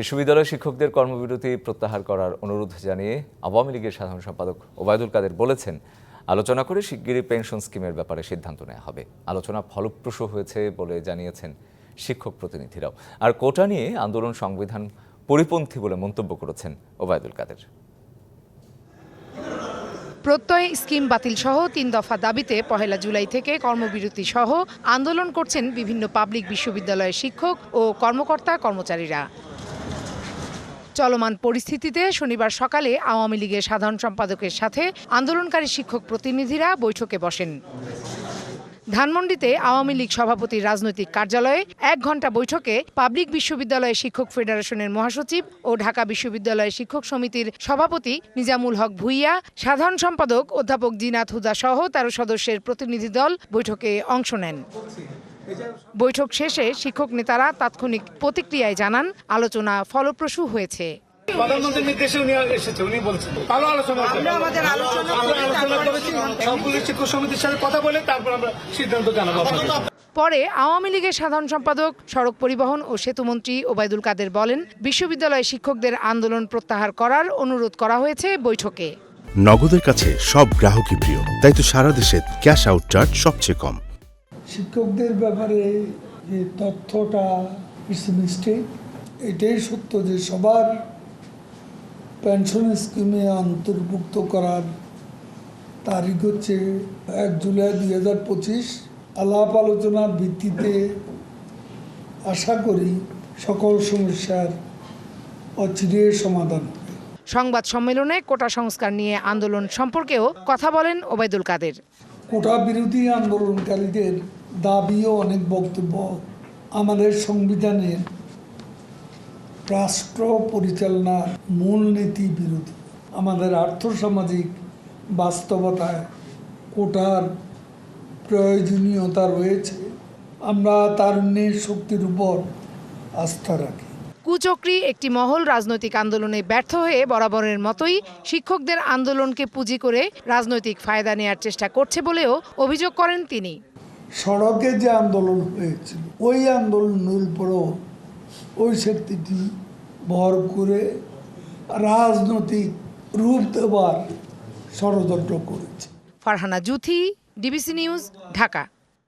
বিশ্ববিদ্যালয় শিক্ষকদের কর্মবিরতি প্রত্যাহার করার অনুরোধ জানিয়ে আওয়ামী লীগের সাধারণ সম্পাদক ওবায়দুল কাদের বলেছেন, আলোচনা করে শিগগিরই পেনশন স্কিমের ব্যাপারে সিদ্ধান্ত নেওয়া হবে। আলোচনা ফলপ্রসূ হয়েছে বলে জানিয়েছেন শিক্ষক প্রতিনিধিরাও। আর কোটা নিয়ে আন্দোলন সংবিধান পরিপন্থী বলে মন্তব্য করেছেন ওবায়দুল কাদের। প্রত্যয় স্কিম বাতিল সহ তিন দফা দাবিতে পহেলা জুলাই থেকে কর্মবিরতি সহ আন্দোলন করছেন বিভিন্ন পাবলিক বিশ্ববিদ্যালয়ের শিক্ষক ও কর্মকর্তা কর্মচারীরা। চলমান পরিস্থিতিতে শনিবার সকালে আওয়ামী লীগের সাধারণ সম্পাদকের সাথে আন্দোলনকারী শিক্ষক প্রতিনিধিরা বৈঠকে বসেন। ধানমন্ডিতে আওয়ামী লীগ সভাপতির রাজনৈতিক কার্যালয়ে এক ঘণ্টা বৈঠকে পাবলিক বিশ্ববিদ্যালয় শিক্ষক ফেডারেশনের মহাসচিব ও ঢাকা বিশ্ববিদ্যালয় শিক্ষক সমিতির সভাপতি নিজামুল হক ভুইয়া, সাধারণ সম্পাদক অধ্যাপক জিনাত হুদা সহ তেরো সদস্যের প্রতিনিধি দল বৈঠকে অংশ নেন। বৈঠক শেষে শিক্ষক নেতারা তাৎক্ষণিক প্রতিক্রিয়ায় জানান আলোচনা ফলপ্রসূ হয়েছে। প্রধানমন্ত্রীর নির্দেশে উনি এসেছে উনি বলছেন। ভালো আলোচনা হয়েছে। আলোচনা করেছি সবগুলো শিক্ষক সমিতির সাথে কথা বলে তারপর আমরা সিদ্ধান্ত জানাব পরে আওয়ামী লীগের সাধারণ সম্পাদক সড়ক পরিবহন ও সেতুমন্ত্রী ওবায়দুল কাদের বলেন বিশ্ববিদ্যালয় শিক্ষকদের আন্দোলন প্রত্যাহার করার অনুরোধ করা হয়েছে বৈঠকে। নগদের কাছে সব গ্রাহকই প্রিয় তাই তো সারা দেশে ক্যাশ আউট চার্জ সবচেয়ে কম। শিক্ষকদের ব্যাপারে যে তথ্যটা ইটস মিস্টেক এটাই সত্য যে সবার পেনশন স্কিমে অন্তর্ভুক্ত করার তারিখ হচ্ছে এক জুলাই দুই হাজার পঁচিশ। আলাপ আলোচনার ভিত্তিতে আশা করি সকল সমস্যার অচিরে সমাধান সংবাদ সম্মেলনে কোটা সংস্কার নিয়ে আন্দোলন সম্পর্কেও কথা বলেন ওবায়দুল কাদের। কোটা বিরোধী আন্দোলনকারীদের দাবি ও অনেক বক্তব্য। আমাদের সংবিধানের রাষ্ট্র পরিচালনার মূলনীতি বিরোধী। আমাদের আর্থসামাজিক বাস্তবতায় কোটার প্রয়োজনীয়তা রয়েছে। আমরা তারুণ্যের শক্তির উপর আস্থা রাখি। কুচক্রি একটি মহল রাজনৈতিক আন্দোলনে ব্যর্থ হয়ে বরাবরের মতোই শিক্ষকদের আন্দোলনকে পুঁজি করে রাজনৈতিক ফায়দা নেয়ার চেষ্টা করছে বলেও অভিযোগ করেন তিনি। সড়কে যে আন্দোলন হয়েছিল, ওই আন্দোলনের পরও ওই শক্তিটি ভর করে রাজনৈতিক রূপ দেওয়ার ষড়যন্ত্র করেছে। Farhana Juthi, DBC news, Dhaka.